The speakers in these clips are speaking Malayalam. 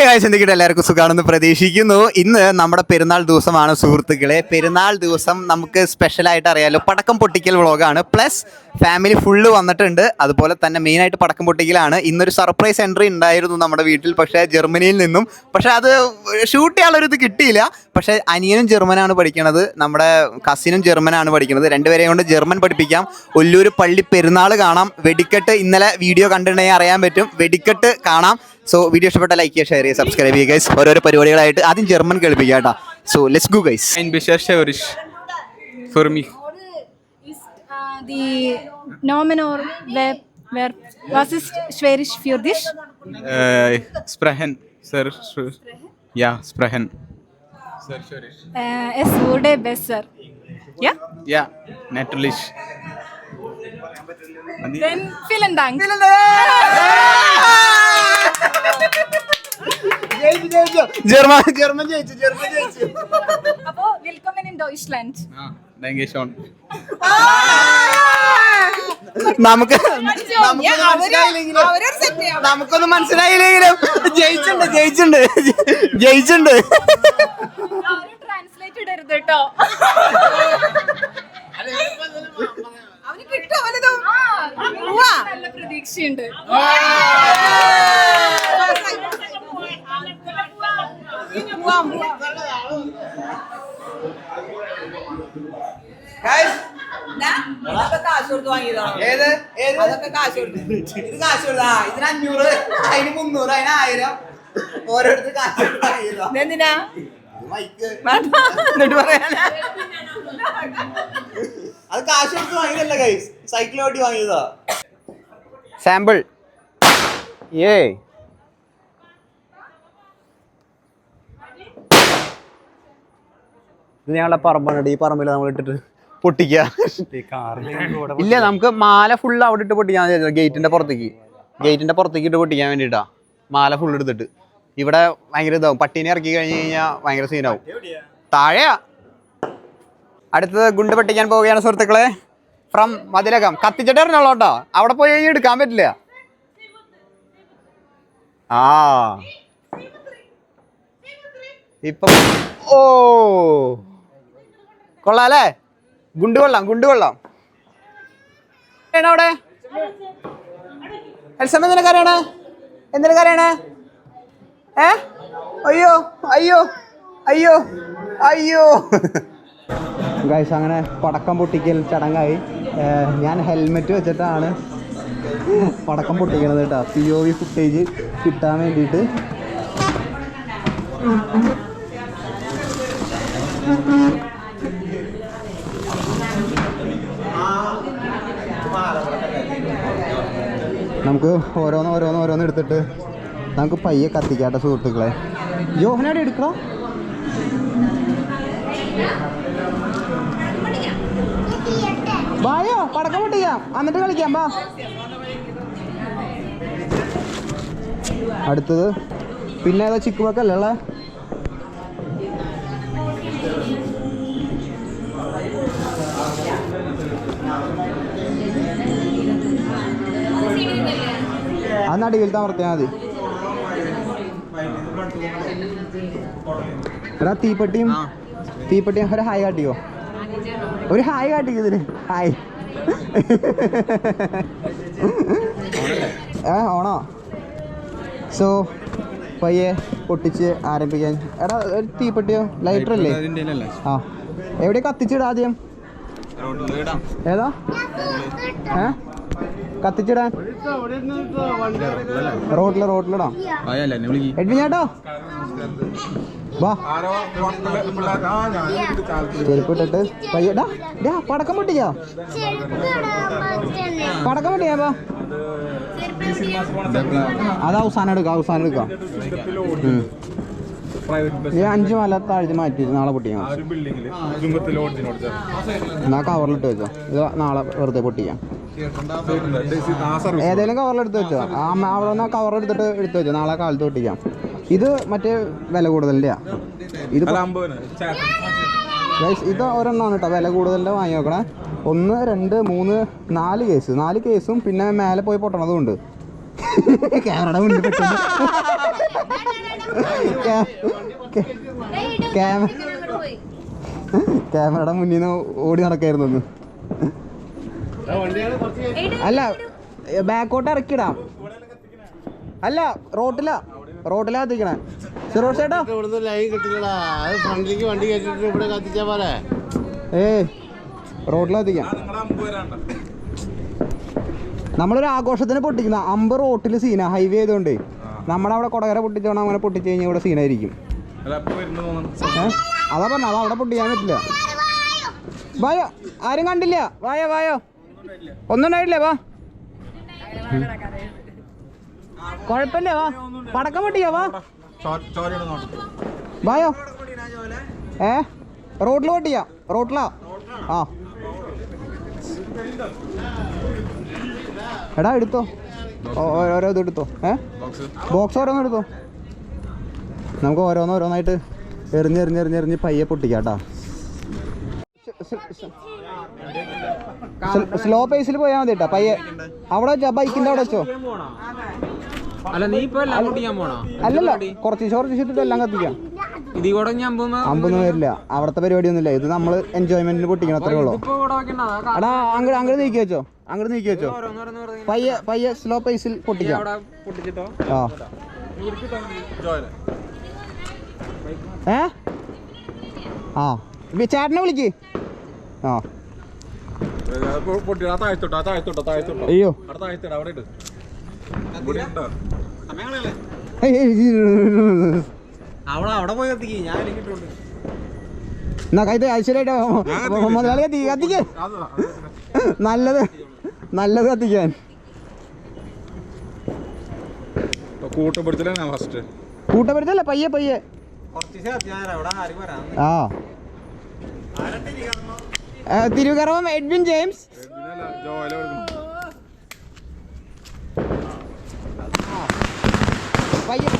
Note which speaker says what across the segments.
Speaker 1: ചിന്തിക്കട്ടെ എല്ലാവർക്കും സുഖമാണെന്ന് പ്രതീക്ഷിക്കുന്നു. ഇന്ന് നമ്മുടെ പെരുന്നാൾ ദിവസമാണ് സുഹൃത്തുക്കളെ. പെരുന്നാൾ ദിവസം നമുക്ക് സ്പെഷ്യലായിട്ട് അറിയാലോ പടക്കം പൊട്ടിക്കൽ വ്ളോഗാണ്. പ്ലസ് ഫാമിലി ഫുള്ള് വന്നിട്ടുണ്ട്. അതുപോലെ തന്നെ മെയിനായിട്ട് പടക്കം പൊട്ടിക്കലാണ്. ഇന്നൊരു സർപ്രൈസ് എൻട്രി ഉണ്ടായിരുന്നു നമ്മുടെ വീട്ടിൽ പക്ഷേ ജർമ്മനിയിൽ നിന്നും. പക്ഷേ അത് ഷൂട്ട് ചെയ്യാനുള്ളൊരു ഇത് കിട്ടിയില്ല. പക്ഷേ അനിയനും ജർമ്മനാണ് പഠിക്കണത് നമ്മുടെ കസിനും ജർമ്മനാണ് പഠിക്കുന്നത് രണ്ടുപേരെയും കൊണ്ട് ജർമ്മൻ പഠിപ്പിക്കാം ഒല്ലൂർ പള്ളി പെരുന്നാൾ കാണാം വെടിക്കെട്ട് ഇന്നലെ വീഡിയോ കണ്ടിട്ടുണ്ടെങ്കിൽ അറിയാൻ പറ്റും വെടിക്കെട്ട് കാണാം സോ വീഡിയോ ഇഷ്ടപ്പെട്ട ലൈക്ക് ചെയ്യുക ഷെയർ ചെയ്യുക സബ്സ്ക്രൈബ് ചെയ്യുക ഗൈസ് ഓരോരോ പരിപാടികളായിട്ട് ആദ്യം ജർമ്മൻ കേൾപ്പിക്കുക കേട്ടോ so let's go guys.
Speaker 2: Was ist für dich?
Speaker 3: Äh, sprechen. Sehr. Ja, sprechen.
Speaker 1: നമുക്ക് നമുക്കൊന്നും മനസ്സിലായില്ലെങ്കിലും ജയിച്ചിണ്ട് ജയിച്ചിണ്ട്
Speaker 2: ജയിച്ചിണ്ട് ഇടരുത് കേട്ടോ അവന് കിട്ടും നല്ല പ്രതീക്ഷയുണ്ട്.
Speaker 1: ഏത്? ഏത്?
Speaker 4: അതൊക്കെ കാശ് കൊടുത്ത്.
Speaker 1: ഇത് കാശ് കൊടുത്ത. ആ ഇതിന് അഞ്ഞൂറ് അതിന് മുന്നൂറ് അതിന് ആയിരം. ഓരോരുത്തർ കാശ് കൊടുത്ത്
Speaker 4: എന്നിട്ട് പറയാനാ.
Speaker 1: അത് കാശ് കൊടുത്ത് വാങ്ങിയതല്ല ഗൈസ് സൈക്കിൾ ഓട്ടി വാങ്ങിയതാ. സാമ്പിൾ ഏ ഇത് ഞങ്ങളുടെ പറമ്പാണ് ഈ പറമ്പിൽ നമ്മൾ ഇട്ടിട്ട് പൊട്ടിക്കുക ഇല്ല നമുക്ക് മാല ഫുള്ള് അവിടെ ഇട്ട് പൊട്ടിക്കാൻ ഗേറ്റിന്റെ പുറത്തേക്ക്. ഗേറ്റിന്റെ പുറത്തേക്ക് ഇട്ട് പൊട്ടിക്കാൻ വേണ്ടിട്ടാ. മാല ഫുള്ള് എടുത്തിട്ട്. ഇവിടെ ഭയങ്കര ഇതാവും. പട്ടീനെ ഇറക്കി കഴിഞ്ഞ് കഴിഞ്ഞാൽ ഭയങ്കര സീനാവും താഴെയാ. അടുത്തത് ഗുണ്ട് പെട്ടിക്കാൻ പോവുകയാണ് സുഹൃത്തുക്കളെ. ഫ്രം മതിലകം. കത്തിച്ചിട്ട് എറിഞ്ഞോളൂ കേട്ടോ. അവിടെ പോയി കഴിഞ്ഞാൽ എടുക്കാൻ പറ്റില്ല. ആ. ഇപ്പൊ ഓ. കൊള്ളാല്ലേ? ഗുണ്ട് കൊള്ളാം ഗുണ്ട് കൊള്ളാം. അവിടെ? എൽസമ്മ എന്തിനാ കരയണേ എന്തിനാ കരയണേ ഏ? അയ്യോ അയ്യോ അയ്യോ അയ്യോ. ഗൈസ് അങ്ങനെ പടക്കം പൊട്ടിക്കൽ ചടങ്ങായി. ഞാൻ ഹെൽമെറ്റ് വെച്ചിട്ടാണ് പടക്കം പൊട്ടിക്കുന്നത് കേട്ടോ. പി ഒ വി ഫുട്ടേജ് കിട്ടാൻ വേണ്ടിയിട്ട്. നമുക്ക് ഓരോന്ന് ഓരോന്ന് ഓരോന്ന് എടുത്തിട്ട് നമുക്ക് പയ്യെ കത്തിക്കാട്ടെ സുഹൃത്തുക്കളെ. യോഹനാടി എടുക്കണോ? വായോ പടക്കം പൊട്ടിക്കാം. എന്നിട്ട് കളിക്കാം വാ. അടുത്തത്. പിന്നെ ഏതാ ചിക്കുമക്കല്ലേ അല്ലേ അന്ന് അടിയിൽ താമർത്തിയാൽ മതി. എടാ തീപ്പെട്ടിയും തീപ്പെട്ടിയും ഒരു ഹായ് കാട്ടിയോ ഒരു ഹായ് കാട്ടിക്കോ ഇതിന്. ഹായ്. ഏ ഓണോ? സോ പയ്യെ പൊട്ടിച്ച് ആരംഭിക്കാൻ. എടാ ഒരു തീപ്പെട്ടിയോ? ലൈറ്റർ അല്ലേ? ആ. എവിടെ കത്തിച്ചിടാ ആദ്യം? ഏതാ? ഏ? കത്തിച്ചിടാൻ? റോട്ടിൽ റോട്ടിലിടാം. എഡ്വിൻ ചേട്ടോ? വാ. ചെരുപ്പ് ഇട്ടിട്ട് പയ്യടാ ഡാ പടക്കം പൊട്ടിച്ചോ? പടക്കം പൊട്ടിയാ വാ. അത് അവസാനം എടുക്കാം അവസാനം എടുക്കാം. ഈ അഞ്ച് മല താഴ്ത്തി മാറ്റി നാളെ പൊട്ടിക്കാം എന്നാ കവറിലിട്ട് വെച്ചോ. ഇത് നാളെ വെറുതെ പൊട്ടിക്കാം. ഏതെങ്കിലും കവറിലെടുത്ത് വെച്ചോ. ആ അവിടെ നിന്ന് കവറെടുത്തിട്ട് എടുത്ത് വെച്ചോ. നാളെ കാലത്ത് പൊട്ടിക്കാം. ഇത് മറ്റേ വില കൂടുതലല്ലേ ഇത് ഇത് ഒരെണ്ണമാണ് കേട്ടോ വില കൂടുതലിന്റെ വാങ്ങി നോക്കണേ. ഒന്ന് രണ്ട് മൂന്ന് നാല് കേസ് നാല് കേസും പിന്നെ മേലെ പോയി പൊട്ടണതും ഉണ്ട്. ക്യാമറയുടെ മുന്നിൽ പെട്ടെന്ന് ക്യാമറയുടെ മുന്നിൽ നിന്ന് ഓടി നടക്കായിരുന്നു ഒന്ന്. അല്ല ബാക്കോട്ട് ഇറക്കിടാം. അല്ല റോട്ടിലാ. റോട്ടിലാ കത്തിക്കണേ.
Speaker 5: ഇവിടുന്ന് ലൈൻ കിട്ടില്ലടാ വണ്ടി ഇവിടെ
Speaker 1: ഏ റോട്ടിലെത്തിക്കാം നമ്മളൊരു ആഘോഷത്തിന് പൊട്ടിക്കുന്ന അമ്പ് റോട്ടിൽ സീന ഹൈവേ ആയതുകൊണ്ട്. നമ്മളവിടെ കൊടകര പൊട്ടിച്ചോണം അങ്ങനെ പൊട്ടിച്ച് കഴിഞ്ഞാൽ ഇവിടെ സീനായിരിക്കും? അതാ പറഞ്ഞ അത് അവിടെ പൊട്ടിക്കാൻ പറ്റില്ല. വായോ ആരും കണ്ടില്ല. വായോ വായോ. ഒന്നും ഉണ്ടായിട്ടില്ലേ വാ. കുഴപ്പമില്ല വാ. പടക്കം പൊട്ടിയോ വാ. വായോ. ഏ? റോട്ടിൽ പൊട്ടിയാ റോട്ടിലാ? ആ. എടാ എടുത്തോ. ഓരോ ഇത് എടുത്തോ. ഏ? ബോക്സ് ഓരോന്നും എടുത്തോ. നമുക്ക് ഓരോന്ന് ഓരോന്നായിട്ട് എറിഞ്ഞ് എറിഞ്ഞ് എറിഞ്ഞ് എറിഞ്ഞ് പയ്യെ പൊട്ടിക്കാം കേട്ടാ സ്ലോ പേസിൽ പോയാൽ മതി കേട്ടാ പയ്യെ. അവിടെ വെച്ചാ ബൈക്കിന്റെ അവിടെ വെച്ചോ. അല്ലല്ല കുറച്ച് കുറച്ച് ചിട്ടിട്ട് എല്ലാം കത്തിക്കാം.
Speaker 6: ഇതീ കൂടെ
Speaker 1: അമ്പൊന്നും വരില്ല അവിടുത്തെ പരിപാടിയൊന്നുമില്ല ഇത് നമ്മൾ എൻജോയ്മെന്റിന് പൊട്ടിക്കണം അത്രേ ഉള്ളൂ എടാ അങ്ങോട്ട് അങ്ങോട്ട് നീക്കി വെച്ചോ അങ്ങോട്ട് നീക്കി വെച്ചോ പയ്യെ പയ്യെ സ്ലോ പേസിൽ പൊട്ടിക്കാം
Speaker 6: അവിടെ പൊട്ടിച്ചിട്ടോ
Speaker 1: ആ ഏ ആ ചേട്ടനെ വിളിക്ക് ആ അയ്യോ അവിടെ.
Speaker 6: അവിടെ അവിടെ പോയി കത്തിക്ക് ഞാൻ ഇരിക്കിട്ടുണ്ട്
Speaker 1: എന്നാ ഇത് ഐശ്വര്യായിട്ട് മുതലാളി കത്തി കത്തിക്ക്. നല്ലത് നല്ലത് കത്തിക്കാൻ.
Speaker 3: കൂട്ടപ്പെടുത്തലാണ് ഫസ്റ്റ്
Speaker 1: കൂട്ടപ്പെടുത്തല്ലേ പയ്യെ പയ്യെ. ആ. ഏ, എഡ്വിൻ ജെയിംസ്. പയ്യെ.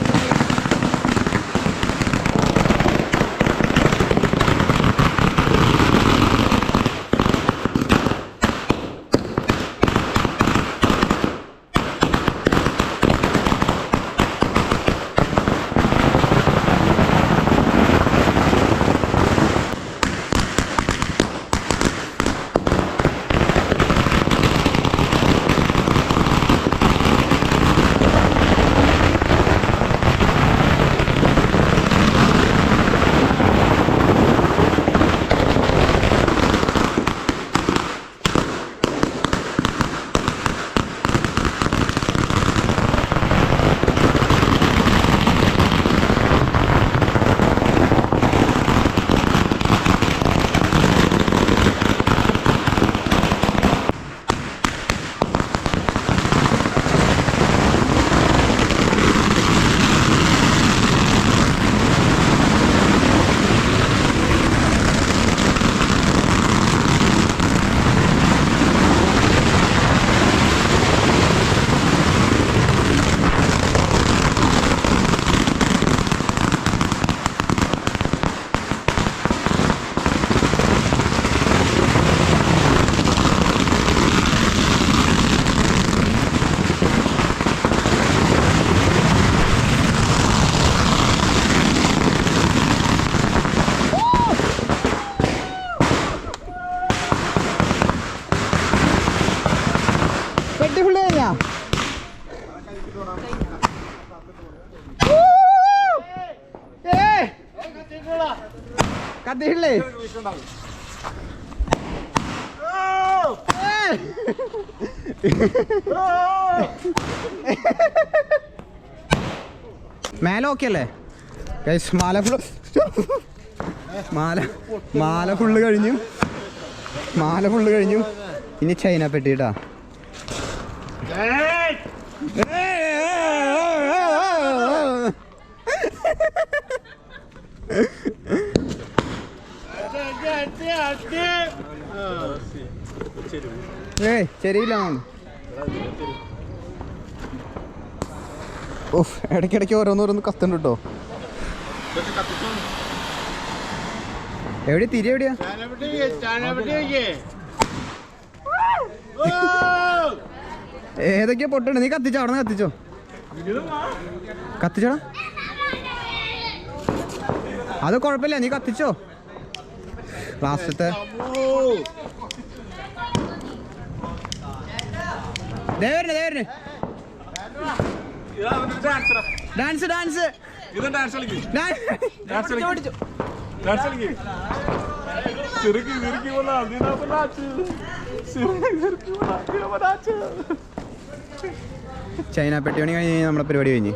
Speaker 1: മേലെ ഓക്കെ അല്ലേ ഗൈസ് മാല ഫുള്ള് മാല മാല ഫുള്ള് കഴിഞ്ഞു. മാല ഫുള്ള് കഴിഞ്ഞു. ഇനി ചൈന പെട്ടിട്ടാ. ഏയ് ശരിയില്ല ഓഫ് ഇടയ്ക്കിടയ്ക്ക് ഓരോന്നോരോന്ന് കത്തുണ്ട് കേട്ടോ. എവിടെ തിരി എവിടെയാ? ഏതൊക്കെയാ പൊട്ടണ്ട് നീ കത്തിച്ചോ അവിടെ കത്തിച്ചോ? കത്തിച്ചോടാ. അത് കുഴപ്പമില്ല നീ കത്തിച്ചോ. ലാസ്റ്റത്തെ. ദേ ഡാൻസ് ഡാൻസ് ഡാൻസ് ഓടിച്ചു ചൈന പെട്ടി പണി കഴിഞ്ഞ് നമ്മുടെ പരിപാടി കഴിഞ്ഞ്.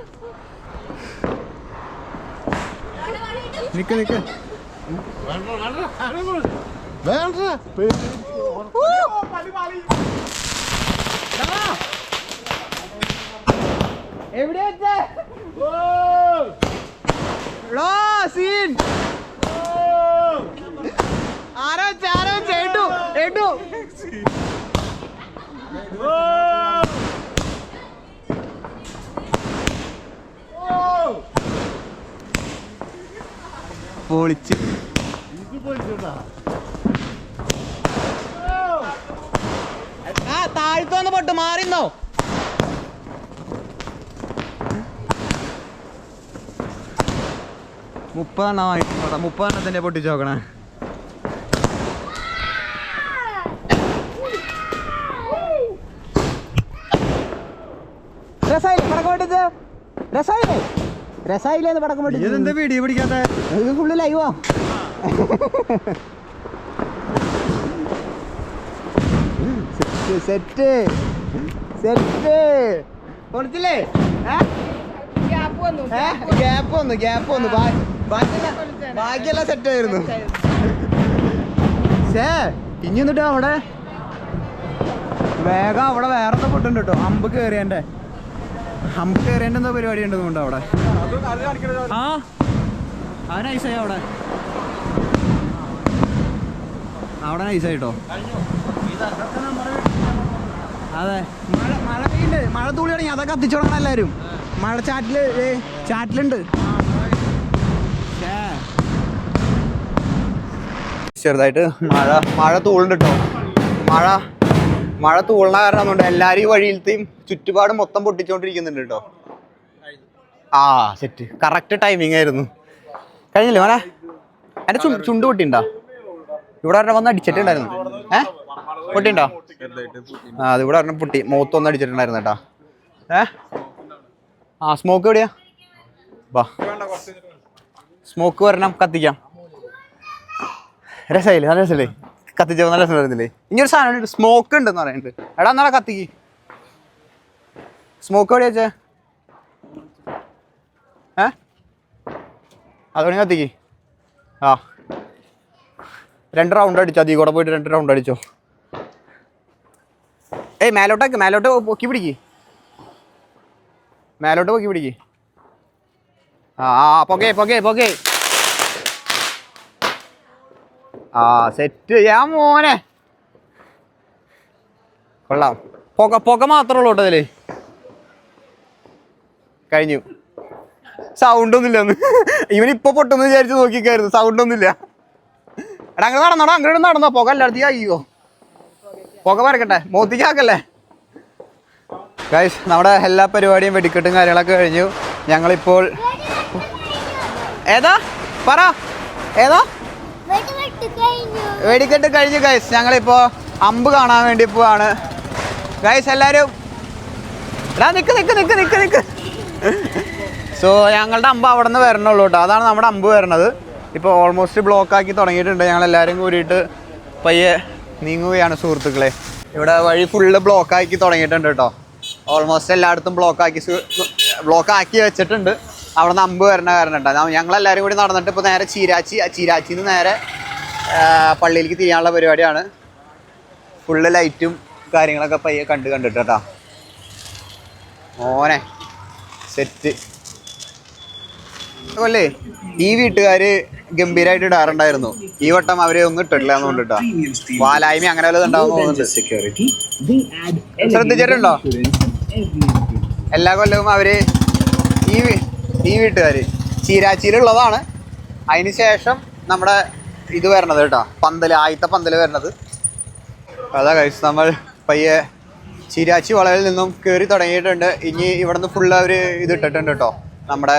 Speaker 1: നിക്ക് നിക്ക്.
Speaker 5: വേണ്ട.
Speaker 1: എവിടെ സീൻ. ആരോ വെച്ച, ആരോ ചേട്ടു ഏറ്റു പൊളിച്ച്. ആ താഴ്ത്തോന്ന് പൊട്ട് മാറിന്നോ. മുപ്പതെണ്ണം വാങ്ങിക്കോട്ടെ മുപ്പതെണ്ണത്തിന്റെ പൊട്ടിച്ച് നോക്കണേ. രസായില്ലേ പടക്കം പൊട്ടിച്ച് രസായില്ലേ? രസായില്ലേ പടക്കം പൊട്ടിച്ച് ഇതെന്താ വീഡിയോ പിടിക്കാത്ത? ഇത് ഫുള്ള് ലൈവാ സെറ്റ് സെറ്റ്. ഗ്യാപ്പ് വന്നു ഗ്യാപ്പ് വന്നു. ബാക്കി ബാക്കിയെല്ലാം ബാക്കിയെല്ലാം സെറ്റ് ആയിരുന്നു. ഷേ ഇനി എന്നിട്ട് അവിടെ? വേഗം അവിടെ വേറെ എന്താ പൊട്ടുണ്ട് കേട്ടോ അമ്പ് കയറിയന്റെ അമ്പ് കയറിയന്റെ എന്തോ പരിപാടി ഉണ്ടെന്നുണ്ട് അവിടെ. ആ ആ നൈസായി അവിടെ. അവിടെ നൈസായി കേട്ടോ അതെ. മഴ മഴ പെയ്യുന്നുണ്ട്. മഴ തുള്ളിയാണെങ്കിൽ അതൊക്കെ കത്തിച്ചോളണം എല്ലാവരും മഴ ചാറ്റിൽ ഏ, ചാറ്റിലുണ്ട്. ചെറുതായിട്ട് മഴ മഴ തൂളുണ്ട് കേട്ടോ മഴ മഴ തൂളണ കാരണം കൊണ്ട് എല്ലാവരും ഈ വഴിയിലത്തെയും ചുറ്റുപാട് മൊത്തം പൊട്ടിച്ചോണ്ടിരിക്കുന്നുണ്ട് കേട്ടോ ആ സെറ്റ് കറക്റ്റ് ടൈമിംഗ് ആയിരുന്നു. കഴിഞ്ഞില്ലേ മോനെ? എന്റെ ചുണ്ട് പൊട്ടിണ്ടോ? ഇവിടെ ഒരെണ്ണം വന്ന് അടിച്ചിട്ടുണ്ടായിരുന്നു. ഏ? പൊട്ടിണ്ടോ? ആ അത് ഇവിടെ ഒരെണ്ണം പൊട്ടി. മൂത്തൊന്നും അടിച്ചിട്ടുണ്ടായിരുന്നു കേട്ടോ. ഏ? ആ സ്മോക്ക് എവിടെയാ? വാ. സ്മോക്ക് വരണം കത്തിക്കാം. രസമായില്ലേ? നല്ല രസമല്ലേ? കത്തിച്ചപ്പോൾ നല്ല രസം വരുന്നില്ലേ? ഒരു സാധനം സ്മോക്ക് ഉണ്ടെന്ന് പറയുന്നുണ്ട്. എടാ എന്നാ കത്തിക്ക് സ്മോക്ക് എവിടെ വെച്ചേ? ഏ? അതുകൊണ്ട് കത്തിക്ക്. ആ. രണ്ട് റൗണ്ട് അടിച്ചോ അതീ കൂടെ പോയിട്ട് രണ്ട് റൗണ്ട് അടിച്ചോ. ഏയ് മേലോട്ടേക്ക് മേലോട്ട് പൊക്കി പിടിക്ക്. മേലോട്ട് പൊക്കി പിടിക്ക്. ആ ആ പൊക്കെ പൊക്കെ പൊക്കെ. ആ സെറ്റ് ഞാൻ മോനെ. കൊള്ളാം. പുക പുക മാത്രമേ ഉള്ളൂ കേട്ടോ ഇതിൽ. കഴിഞ്ഞു. സൗണ്ട് ഒന്നുമില്ല ഒന്ന് ഇവൻ ഇപ്പൊ പൊട്ടെന്ന് വിചാരിച്ച് നോക്കിക്കായിരുന്നു. സൗണ്ട് ഒന്നുമില്ല. എടാ അങ്ങനെ നടന്നോടാ അങ്ങനെ നടന്നോ. പുക എല്ലായിടത്തേക്ക് അയ്യോ. പുക പരക്കട്ടെ മോത്തിക്കാക്കല്ലേ ഗൈസ് നമ്മുടെ എല്ലാ പരിപാടിയും വെടിക്കെട്ടും കാര്യങ്ങളൊക്കെ കഴിഞ്ഞു. ഞങ്ങളിപ്പോൾ ഏതാ? പറ. ഏതാ? വെടിക്കെട്ട് കഴിഞ്ഞു. ഗൈസ് ഞങ്ങളിപ്പോ അമ്പ് കാണാൻ വേണ്ടി പോവാണ്. ഗൈസ് എല്ലാരും എടാ നിക്ക് നിക്ക് നിക്ക് നിക്ക് നിക്ക്. സോ ഞങ്ങളുടെ അമ്പ് അവിടെ നിന്ന് വരണുള്ളൂ കേട്ടോ അതാണ് നമ്മുടെ അമ്പ് വരണത്. ഇപ്പൊ ഓൾമോസ്റ്റ് ബ്ലോക്ക് ആക്കി തുടങ്ങിയിട്ടുണ്ട്. ഞങ്ങൾ എല്ലാരും കൂടിയിട്ട് പയ്യെ നീങ്ങുകയാണ് സുഹൃത്തുക്കളെ. ഇവിടെ വഴി ഫുള്ള് ബ്ലോക്ക് ആക്കി തുടങ്ങിയിട്ടുണ്ട് കേട്ടോ ഓൾമോസ്റ്റ് എല്ലായിടത്തും ബ്ലോക്ക് ആക്കി ബ്ലോക്ക് ആക്കി വെച്ചിട്ടുണ്ട്. അവിടെ നിന്ന് അമ്പ് വരണ കാരണം കേട്ടോ ഞങ്ങളെല്ലാവരും കൂടി നടന്നിട്ട് ഇപ്പോൾ നേരെ ചീരാച്ചി ചീരാച്ചിന്ന് നേരെ പള്ളിയിലേക്ക് തിരിയാനുള്ള പരിപാടിയാണ്. ഫുള്ള് ലൈറ്റും കാര്യങ്ങളൊക്കെ പയ്യെ കണ്ട് കണ്ടിട്ട് കേട്ടോ. ഓനെ സെറ്റ് കൊല്ലേ ഈ വീട്ടുകാര് ഗംഭീരമായിട്ട് ഇടാറുണ്ടായിരുന്നു. ഈ വട്ടം അവരെ ഒന്നും ഇട്ടിട്ടില്ല എന്നുകൊണ്ടിട്ടാ വാലായ്മ അങ്ങനെ വല്ലതും ശ്രദ്ധിച്ചിട്ടുണ്ടോ? എല്ലാ കൊല്ലവും അവർ ഈ ഈ വീട്ടുകാര് ചീരാച്ചിയിലുള്ളതാണ്. അതിന് ശേഷം നമ്മുടെ ഇത് വരണത് കേട്ടോ. പന്തൽ ആദ്യത്തെ പന്തൽ വരണത്. അതാ കഴിച്ച് നമ്മൾ പയ്യെ ചിരാച്ചി വളവിൽ നിന്നും കയറി തുടങ്ങിയിട്ടുണ്ട്. ഇനി ഇവിടുന്ന് ഫുള്ള് അവർ ഇത് ഇട്ടിട്ടുണ്ട് കേട്ടോ. നമ്മുടെ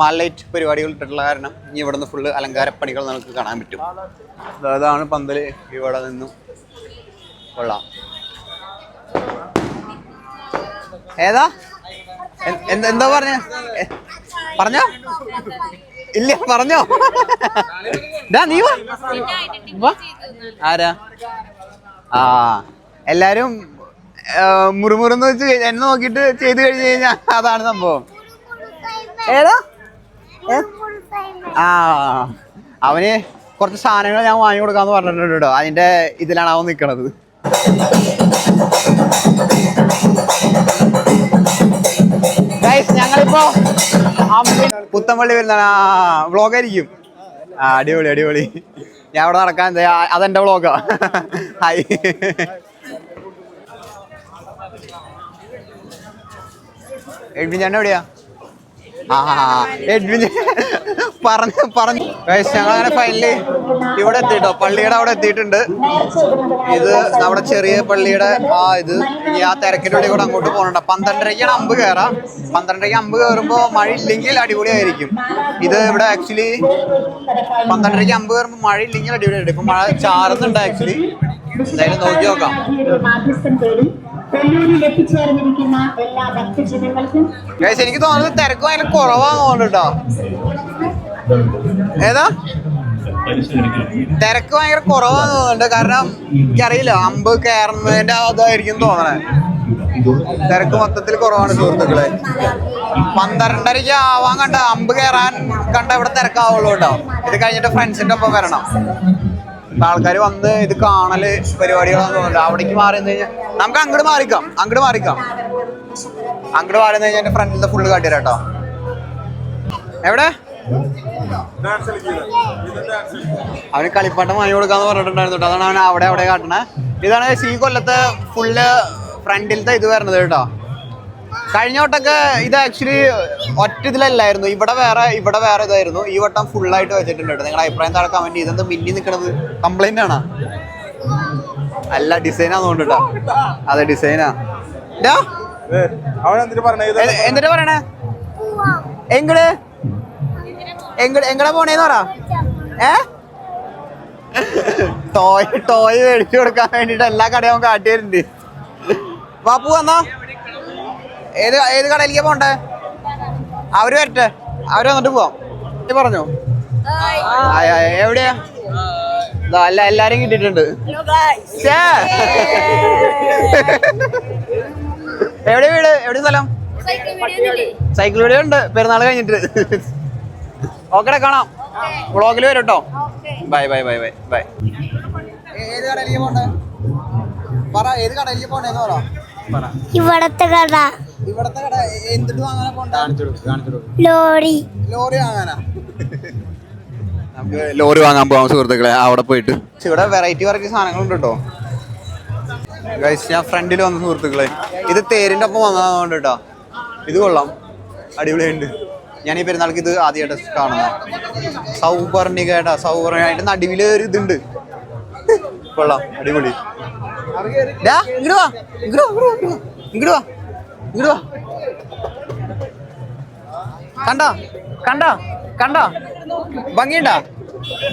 Speaker 1: മാലൈറ്റ് പരിപാടികൾ ഇട്ടിട്ടുള്ള കാരണം ഇനി ഇവിടുന്ന് ഫുള്ള് അലങ്കാരപ്പണികൾ നമുക്ക് കാണാൻ പറ്റും. അതാണ് പന്തൽ ഇവിടെ നിന്നും കൊള്ളാം. ഏതാ? എന്താ പറഞ്ഞ? പറഞ്ഞോ? ഇല്ല പറഞ്ഞോ. നീ വാ. ആരാ? ആ എല്ലാരും മുറിമുറന്ന് വെച്ച് എന്ന നോക്കിയിട്ട് ചെയ്ത് കഴിഞ്ഞു കഴിഞ്ഞാൽ അതാണ് സംഭവം. ഏതാ? ആ അവന് കുറച്ച് സാധനങ്ങൾ ഞാൻ വാങ്ങി കൊടുക്കാന്ന് പറഞ്ഞിട്ടുണ്ട് കേട്ടോ. അതിന്റെ ഇതിലാണ് അവൻ നിക്കണത്. ഞങ്ങളിപ്പോ പുത്തമ്പള്ളി വരുന്ന വ്ളോഗായിരിക്കും. ആ അടിപൊളി അടിപൊളി. ഞാൻ അവിടെ നടക്കാൻ അതെന്റെ വ്ളോഗാ. ഹായ്. എഡ്വിൻ ഞാൻ എവിടെയാ? എഡ്വിൻ പറഞ്ഞു പറഞ്ഞു. ഞങ്ങൾ അങ്ങനെ ഫൈനലി ഇവിടെ എത്തിട്ടോ പള്ളിയുടെ അവിടെ എത്തിയിട്ടുണ്ട്. ഇത് നമ്മുടെ ചെറിയ പള്ളിയുടെ ആ ഇത് ഈ ആ തിരക്കിന്റെ ഉള്ളിൽ കൂടെ അങ്ങോട്ട് പോകണ്ട പന്ത്രണ്ടരയ്ക്കാണ് അമ്പ് കയറാം. പന്ത്രണ്ടരയ്ക്ക് അമ്പ് കയറുമ്പോൾ മഴ ഇല്ലെങ്കിൽ അടിപൊളിയായിരിക്കും. ഇത് ഇവിടെ ആക്ച്വലി പന്ത്രണ്ടരയ്ക്ക് അമ്പ് കയറുമ്പോൾ മഴ ഇല്ലെങ്കിൽ അടിപൊളിയായിട്ട് ഇപ്പൊ മഴ ചാറുന്നുണ്ട് ആക്ച്വലി എന്തായാലും നോക്കി നോക്കാം. എനിക്ക് തോന്നുന്നത് തിരക്ക് ഭയങ്കര കുറവാണോണ്ടോ ഏതാ? തിരക്ക് ഭയങ്കര കുറവാന്ന് തോന്നുന്നുണ്ട്. കാരണം എനിക്കറിയില്ല അമ്പ് കയറുന്നതിന്റെ അതായിരിക്കും തോന്നണേ. തിരക്ക് മൊത്തത്തിൽ കുറവാണ് സുഹൃത്തുക്കളെ. പന്ത്രണ്ടരയ്ക്ക് ആവാൻ കണ്ട അമ്പ് കയറാൻ കണ്ട ഇവിടെ തിരക്കാവുള്ളൂ കേട്ടോ. ഇത് കഴിഞ്ഞിട്ട് ഫ്രണ്ട്സിന്റെ ഒപ്പം വരണം. ആൾക്കാർ വന്ന് ഇത് കാണൽ പരിപാടികളാന്ന് തോന്നുന്നുണ്ട്. അവിടേക്ക് മാറി കഴിഞ്ഞാൽ നമുക്ക് അങ്ങോട്ട് മാറിക്കാം. അങ്ങോട്ട് മാറിക്കാം. അങ്ങോട്ട് മാറി കഴിഞ്ഞാൽ എന്റെ ഫ്രണ്ടിലത്തെ ഫുള്ള് കാട്ടിത്തരാം കേട്ടോ. എവിടെ? അവന് കളിപ്പാട്ടം വാങ്ങി കൊടുക്കാന്ന് പറഞ്ഞിട്ടുണ്ടായിരുന്നു അതാണ് അവൻ അവിടെ അവിടെ കാട്ടണേ. ഇതാണ് ഈ കൊല്ലത്തെ ഫുള്ള് ഫ്രണ്ടിലത്തെ ഇത് വരണത് കേട്ടോ. കഴിഞ്ഞ വട്ടമൊക്കെ ഇത് ആക്ച്വലി ഒറ്റ ഇതിലല്ലായിരുന്നു. ഇവിടെ വേറെ ഇവിടെ വേറെ ഇതായിരുന്നു. ഈ വട്ടം ഫുള്ളായിട്ട് വെച്ചിട്ടുണ്ട് നിങ്ങളുടെ അഭിപ്രായം താഴെ കമന്റ് ചെയ്തെന്താ മിന്നി നിൽക്കണത് കംപ്ലൈന്റ് ആണോ? അല്ല ഡിസൈൻ ആണെന്ന് കേട്ടോ. അതെ ഡിസൈനാ എന്നിട്ട് പറയണേ? എങ്ങട് എങ്ങട് എങ്ങടാ പോണേന്ന് പറ. ഏ? ടോയ് ടോയ് മേടിച്ചു കൊടുക്കാൻ വേണ്ടിട്ട് എല്ലാ കടയും കാട്ടി വരുന്നുണ്ട് വാപ്പു വന്നോ? ഏത് ഏത് കടയിലേക്ക് പോണ്ടേ? അവർ വരട്ടെ. അവർ വന്നിട്ട് പോവാം. പറഞ്ഞു? എവിടെയാ? അല്ല എല്ലാരും കിട്ടിയിട്ടുണ്ട്. ഛേ. എവിടെ വീട്? എവിടെ സ്ഥലം? സൈക്കിൾ വീഡിയോ ഉണ്ട്. പെരുന്നാൾ കഴിഞ്ഞിട്ട്. ഓക്കെ കാണാം. വ്ളോഗിൽ വരും കേട്ടോ bye bye bye bye bye. ഏത് കടയിലേക്ക് പോണ്ടേ? പറ ഏത് കടയിലേക്ക് പോണ്ടേന്ന് പറ.
Speaker 7: ഇവിടത്തെ കട
Speaker 1: ഇവിടത്തെ കട എന്തിട്ട് വാങ്ങാനാ പോണ്ടേ?
Speaker 7: ലോറി.
Speaker 1: ലോറി വാങ്ങാനാ? നമുക്ക് ലോറി വാങ്ങാൻ പോവാം സുഹൃത്തുക്കളെ. അവിടെ പോയിട്ട്. ഇവിടെ വെറൈറ്റി വെറൈറ്റി സാധനങ്ങളുണ്ട് കേട്ടോ ഗൈസ് ഞാൻ ഫ്രണ്ടിൽ വന്ന സുഹൃത്തുക്കളെ. ഇത് തേരിന്റെ ഒപ്പം വന്നതുകൊണ്ട് കേട്ടോ ഇത് കൊള്ളാം. അടിപൊളിയുണ്ട്. ഞാൻ ഈ പെരുന്നാൾക്ക് ഇത് ആദ്യമായിട്ട് കാണുന്നത്. സൗപർണികേട്ടാ സൗപർണികായിട്ട് നടുവിൽ ഒരു ഇതുണ്ട്. കൊള്ളാം അടിപൊളി. ഇങ്ങോട്ട് ഇങ്ങട് വാ ഇങ്ങോട്ട് വാ ഇങ്ങോട്ട് വാ. ഇങ്ങട് കണ്ട? കണ്ടോ? കണ്ടോ? കണ്ടോ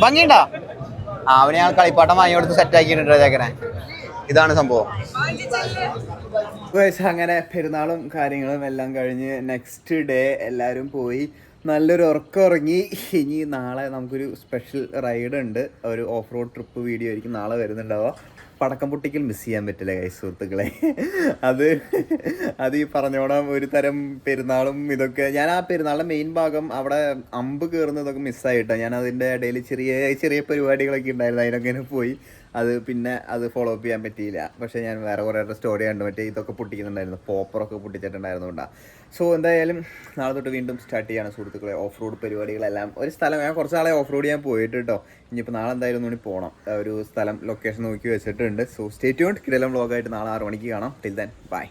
Speaker 1: ഭംഗിയുണ്ടാ? ആ അവനെ കളിപ്പാട്ടം വാങ്ങി കൊടുത്ത് സെറ്റ് ആക്കിയിട്ടുണ്ട് ചേക്കനെ ഇതാണ് സംഭവം. അങ്ങനെ പെരുന്നാളും കാര്യങ്ങളും എല്ലാം കഴിഞ്ഞ് നെക്സ്റ്റ് ഡേ എല്ലാവരും പോയി നല്ലൊരു ഉറക്കം ഉറങ്ങി. ഇനി നാളെ നമുക്കൊരു സ്പെഷ്യൽ റൈഡ് ഉണ്ട്. ഒരു ഓഫ് റോഡ് ട്രിപ്പ് വീഡിയോ ആയിരിക്കും നാളെ വരുന്നുണ്ടാവുക. പടക്കം പൊട്ടിക്കൽ മിസ് ചെയ്യാൻ പറ്റില്ല കൈ സുഹൃത്തുക്കളെ. അത് അത് ഈ പറഞ്ഞോണം ഒരു തരം പെരുന്നാളും ഇതൊക്കെ. ഞാൻ ആ പെരുന്നാളിന്റെ മെയിൻ ഭാഗം അവിടെ അമ്പ് കയറുന്നതൊക്കെ മിസ്സായിട്ടാണ് ഞാൻ അതിന്റെ ഇടയിൽ ചെറിയ ചെറിയ പരിപാടികളൊക്കെ ഉണ്ടായിരുന്നു. അതിനൊക്കെ പോയി. അത് പിന്നെ അത് ഫോളോ അപ്പ് ചെയ്യാൻ പറ്റിയില്ല. പക്ഷെ ഞാൻ വേറെ കുറേ സ്റ്റോറി കണ്ടു. മറ്റേ ഇതൊക്കെ പൊട്ടിക്കുന്നുണ്ടായിരുന്നു. പോപ്പറൊക്കെ പൊട്ടിച്ചിട്ടുണ്ടായിരുന്നുകൊണ്ടാണ് സോ എന്തായാലും നാളെ തൊട്ട് വീണ്ടും സ്റ്റാർട്ട് ചെയ്യാണ് സുഹൃത്തുക്കളെ ഓഫ് റോഡ് പരിപാടികളെല്ലാം. ഒരു സ്ഥലം ഞാൻ കുറച്ച് നാളെ ഓഫ് റോഡ് ഞാൻ പോയിട്ട് കേട്ടോ ഇനിയിപ്പോൾ നാളെ എന്തായാലും ഒന്നുകൂടി പോകണം ഒരു സ്ഥലം ലൊക്കേഷൻ നോക്കി വെച്ചിട്ടുണ്ട്. സോ സ്റ്റേറ്റ് കിടലം വ്ളോഗായിട്ട് നാളെ ആറ് മണിക്ക് കാണാം. Till then bye